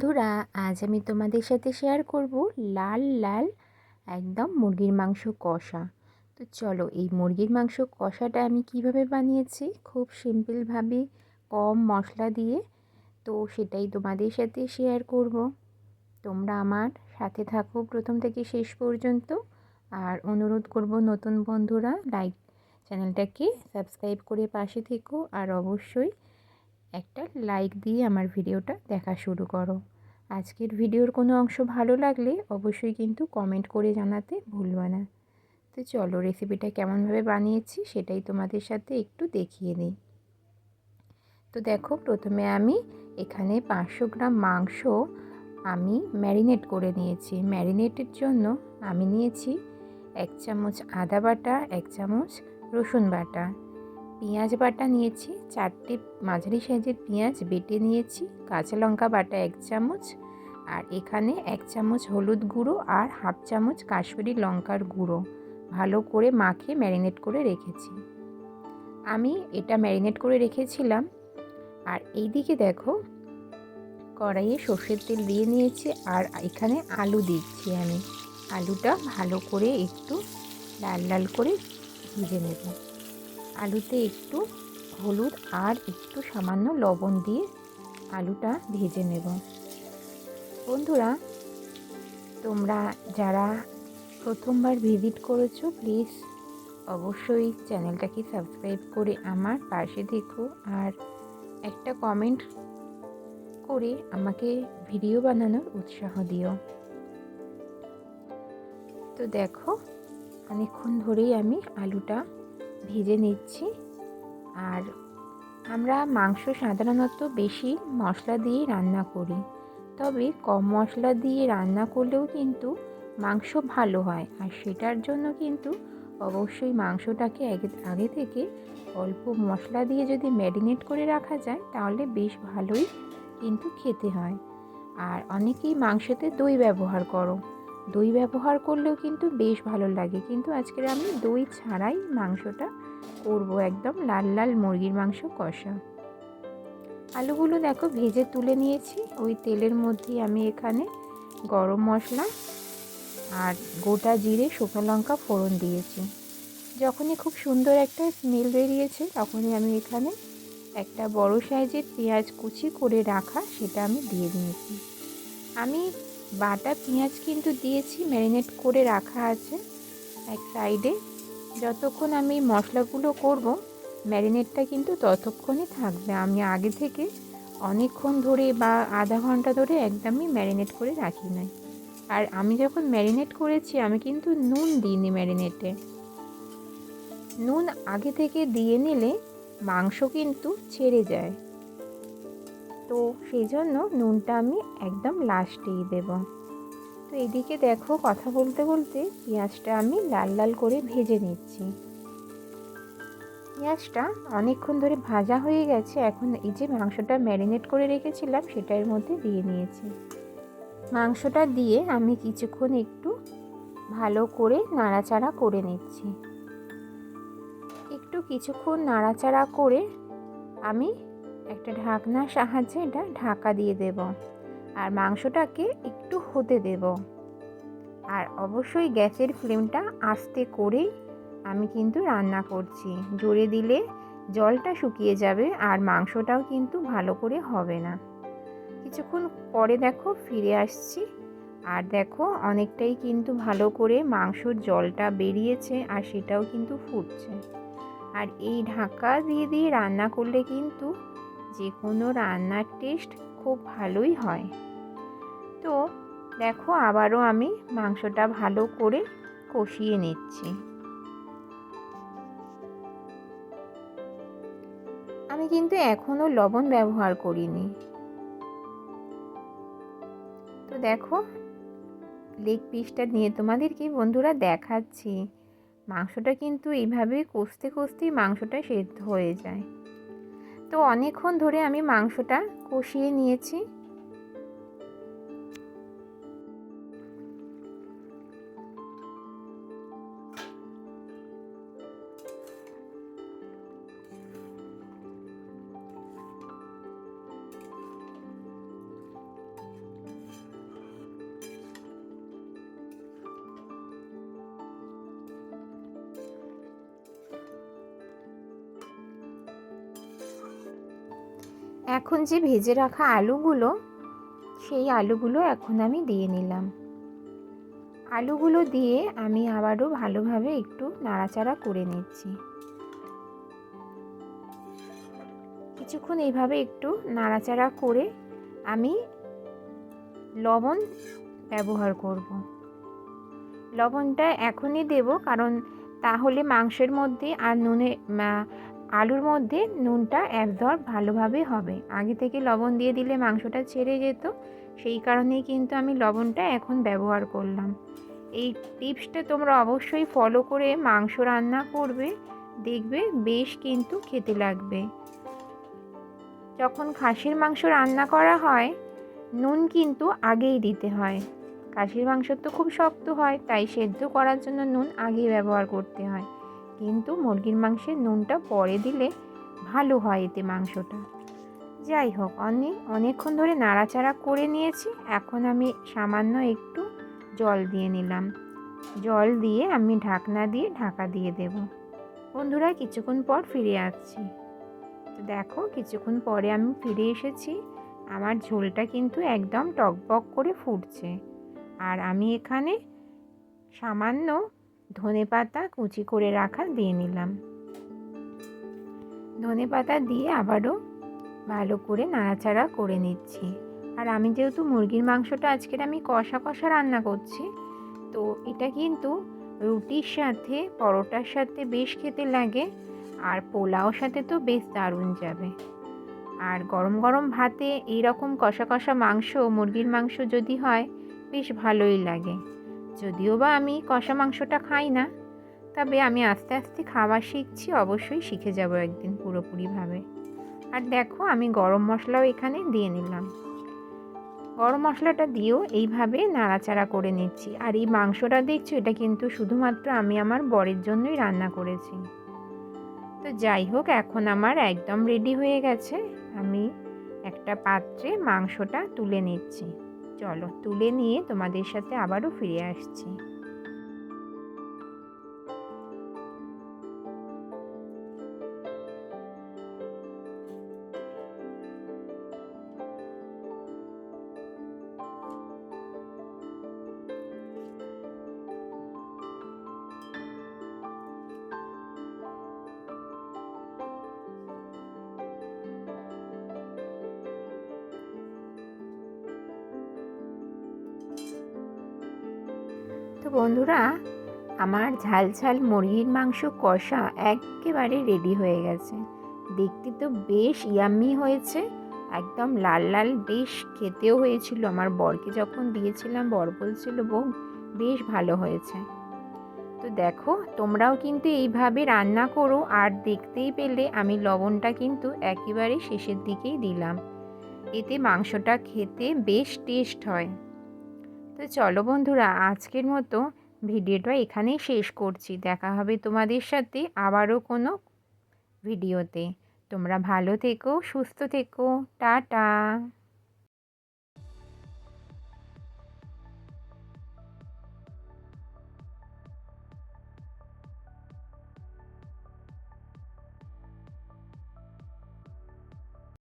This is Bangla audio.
বন্ধুরা, আজ আমি তোমাদের সাথে শেয়ার করব লাল লাল একদম মুরগির মাংস কষা। তো চলো, এই মুরগির মাংস কষাটা আমি কীভাবে বানিয়েছি? খুব সিম্পলভাবে কম মশলা দিয়ে। তো সেটাই তোমাদের সাথে শেয়ার করব। তোমরা আমার সাথে থাকো প্রথম থেকে শেষ পর্যন্ত। আর অনুরোধ করব নতুন বন্ধুরা লাইক চ্যানেলটাকে সাবস্ক্রাইব করে পাশে থেকো। আর অবশ্যই একটা লাইক দিয়ে আমার ভিডিওটা দেখা শুরু করো। আজকের ভিডিওর কোনো অংশ ভালো লাগলে অবশ্যই কিন্তু কমেন্ট করে জানাতে ভুলবে না। তো চলো রেসিপিটা কেমনভাবে বানিয়েছি সেটাই তোমাদের সাথে একটু দেখিয়ে দিই। তো দেখো প্রথমে আমি এখানে পাঁচশো গ্রাম মাংস আমি ম্যারিনেট করে নিয়েছি। ম্যারিনেটের জন্য আমি নিয়েছি এক চামচ আদা বাটা, এক চামচ রসুন বাটা। পেঁয়াজ বাটা নিয়েছি, চারটে মাঝারি সাইজের পেঁয়াজ বেটে নিয়েছি, কাঁচা লঙ্কা বাটা এক চামচ, আর এখানে এক চামচ হলুদ গুঁড়ো আর হাফ চামচ কাশ্মীরি লঙ্কার গুঁড়ো। ভালো করে মাখে ম্যারিনেট করে রেখেছি। আমি এটা ম্যারিনেট করে রেখেছিলাম। আর এই দিকে দেখো, কড়াইয়ে সর্ষের তেল দিয়ে নিয়েছি আর এখানে আলু দিচ্ছি আমি। আলুটা ভালো করে একটু লাল লাল করে ভেজে নেব। আলুতে একটু হলুদ আর একটু সামান্য লবণ দিয়ে আলুটা ভেজে নেব। বন্ধুরা, তোমরা যারা প্রথমবার ভিজিট করেছ, প্লিজ অবশ্যই চ্যানেলটাকে সাবস্ক্রাইব করে আমার পাশে দেখো আর একটা কমেন্ট করে আমাকে ভিডিও বানানোর উৎসাহ দিও। তো দেখো, অনেকক্ষণ ধরেই আমি আলুটা ভেজে নিচ্ছি। আর আমরা মাংস সাধারণত বেশি মশলা দিয়ে রান্না করি। তবে কম মশলা দিয়ে রান্না করলেও কিন্তু মাংস ভালো হয়। আর সেটার জন্য কিন্তু অবশ্যই মাংসটাকে আগে থেকে অল্প মশলা দিয়ে যদি ম্যারিনেট করে রাখা যায়, তাহলে বেশ ভালোই কিন্তু খেতে হয়। আর অনেকেই মাংসতে দই ব্যবহার করো। দই ব্যবহার করলেও কিন্তু বেশ ভালো লাগে। কিন্তু আজকের আমি দই ছাড়াই মাংসটা করব একদম লাল লাল মুরগির মাংস কষা। আলুগুলো দেখো ভেজে তুলে নিয়েছি। ওই তেলের মধ্যে আমি এখানে গরম মশলা আর গোটা জিরে, শুকনো লঙ্কা ফোড়ন দিয়েছি। যখনই খুব সুন্দর একটা স্মেল বেরিয়েছে, তখনই আমি এখানে একটা বড় সাইজের পেঁয়াজ কুচি করে রাখা সেটা আমি দিয়ে দিয়েছি। আমি বাটা পেঁয়াজ কিন্তু দিয়েছি, ম্যারিনেট করে রাখা আছে এক সাইডে যতক্ষণ আমি মশলাগুলো করব, ম্যারিনেটটা কিন্তু ততক্ষণই থাকবে। আমি আগে থেকে অনেকক্ষণ ধরে বা আধা ঘণ্টা ধরে একদমই ম্যারিনেট করে রাখি নাই। আর আমি যখন ম্যারিনেট করেছি, আমি কিন্তু নুন দিইনি ম্যারিনেটে। নুন আগে থেকে দিয়ে নিলে মাংস কিন্তু ছেড়ে যায়। তো সেই জন্য নুনটা আমি একদম লাস্টেই দেব। তো এদিকে দেখো কথা বলতে বলতে পেঁয়াজটা আমি লাল লাল করে ভেজে নিচ্ছি। পেঁয়াজটা অনেকক্ষণ ধরে ভাজা হয়ে গেছে, এখন এই যে মাংসটা ম্যারিনেট করে রেখেছিলাম সেটার মধ্যে দিয়ে নিয়েছি। মাংসটা দিয়ে আমি কিছুক্ষণ একটু ভালো করে নাড়াচাড়া করে নিচ্ছি। একটু কিছুক্ষণ নাড়াচাড়া করে আমি একটা ঢাকনার সাহায্যে এটা ঢাকা দিয়ে দেব আর মাংসটাকে একটু হতে দেব। আর অবশ্যই গ্যাসের ফ্লেমটা আস্তে করেই আমি কিন্তু রান্না করছি। জোরে দিলে জলটা শুকিয়ে যাবে আর মাংসটাও কিন্তু ভালো করে হবে না। কিছুক্ষণ পরে দেখো ফিরে আসছি। আর দেখো অনেকটাই কিন্তু ভালো করে মাংসর জলটা বেরিয়েছে আর সেটাও কিন্তু ফুটছে। আর এই ঢাকা দিয়ে দিয়ে রান্না করলে কিন্তু যে কোনো রান্নার টেস্ট খুব ভালোই হয়। তো দেখো আবারও আমি মাংসটা ভালো করে কষিয়ে নিচ্ছি। আমি কিন্তু এখনও লবণ ব্যবহার করিনি। তো দেখো লেগ পিসটা নিয়ে তোমাদেরকে বন্ধুরা দেখাচ্ছি। মাংসটা কিন্তু এইভাবে কষতে কষতেই মাংসটা সেদ্ধ হয়ে যায়। তো অনেকক্ষণ ধরে আমি মাংসটা কষিয়ে নিয়েছি। এখন যে ভেজে রাখা আলুগুলো, সেই আলুগুলো এখন আমি দিয়ে নিলাম। আলুগুলো দিয়ে আমি আবারও ভালোভাবে একটু নাড়াচাড়া করে নিচ্ছি। কিছুক্ষণ এইভাবে একটু নাড়াচাড়া করে আমি লবণ ব্যবহার করব। লবণটা এখনই দেব, কারণ তাহলে মাংসের মধ্যে আর নুনে আলুর মধ্যে নুনটা একদর ভালোভাবে হবে। আগে থেকে লবণ দিয়ে দিলে মাংসটা ছেড়ে যেত, সেই কারণেই কিন্তু আমি লবণটা এখন ব্যবহার করলাম। এই টিপসটা তোমরা অবশ্যই ফলো করে মাংস রান্না করবে, দেখবে বেশ কিন্তু খেতে লাগবে। যখন খাসির মাংস রান্না করা হয়, নুন কিন্তু আগেই দিতে হয়। খাসির মাংস তো খুব শক্ত হয়, তাই সেদ্ধ করার জন্য নুন আগেই ব্যবহার করতে হয়। কিন্তু মুরগির মাংসের নুনটা পরে দিলে ভালো হয় এতে মাংসটা। যাই হোক অনেক অনেকক্ষণ ধরে নাড়াচাড়া করে নিয়েছি। এখন আমি সামান্য একটু জল দিয়ে নিলাম। জল দিয়ে আমি ঢাকনা দিয়ে ঢাকা দিয়ে দেব। বন্ধুরা, কিছুক্ষণ পর ফিরে আসছি। তো দেখো, কিছুক্ষণ পরে আমি ফিরে এসেছি। আমার ঝোলটা কিন্তু একদম টকবক করে ফুটছে। আর আমি এখানে সামান্য ধনে পাতা কুচি করে রাখা দিয়ে নিলাম। ধনে পাতা দিয়ে আবারও ভালো করে নাড়াচাড়া করে নিচ্ছি। আর আমি যেহেতু মুরগির মাংসটা আজকের আমি কষা কষা রান্না করছি, তো এটা কিন্তু রুটির সাথে, পরোটার সাথে বেশ খেতে লাগে আর পোলাওর সাথে তো বেশ দারুণ যাবে। আর গরম গরম ভাতে এইরকম কষা কষা মাংস, মুরগির মাংস যদি হয়, বেশ ভালোই লাগে। যদিও বা আমি কষা মাংসটা খাই না, তবে আমি আস্তে আস্তে খাওয়া শিখছি, অবশ্যই শিখে যাব একদিন পুরোপুরিভাবে। আর দেখো, আমি গরম মশলাও এখানে দিয়ে নিলাম। গরম মশলাটা দিয়েও এইভাবে নাড়াচাড়া করে নিচ্ছি। আর এই মাংসটা দেখছ, এটা কিন্তু শুধুমাত্র আমি আমার বরের জন্যই রান্না করেছি। তো যাই হোক, এখন আমার একদম রেডি হয়ে গেছে। আমি একটা পাত্রে মাংসটা তুলে নিচ্ছি। চলো তুলে নিয়ে তোমাদের সাথে আবারও ফিরে আসছি। বন্ধুরা, আমার ঝাল ঝাল মুরগির মাংস কষা একেবারে রেডি হয়ে গেছে। দেখতে তো বেশ ইয়াম্মি হয়েছে, একদম লাল লাল বেশ খেতেও হয়েছিল। আমার বরকে যখন দিয়েছিলাম, বর বলছিল, বউ, বেশ ভালো হয়েছে। তো দেখো, তোমরাও কিন্তু এইভাবে রান্না করো, আর দেখতেই পেলে আমি লবণটা কিন্তু একেবারে শেষের দিকেই দিলাম। এতে মাংসটা খেতে বেশ টেস্ট হয়। তো চলো বন্ধুরা, আজকের মতো ভিডিওটা এখানেই শেষ করছি। দেখা হবে তোমাদের সাথে আবারও কোনো ভিডিওতে। তোমরা ভালো থেকো, সুস্থ থেকো। টাটা।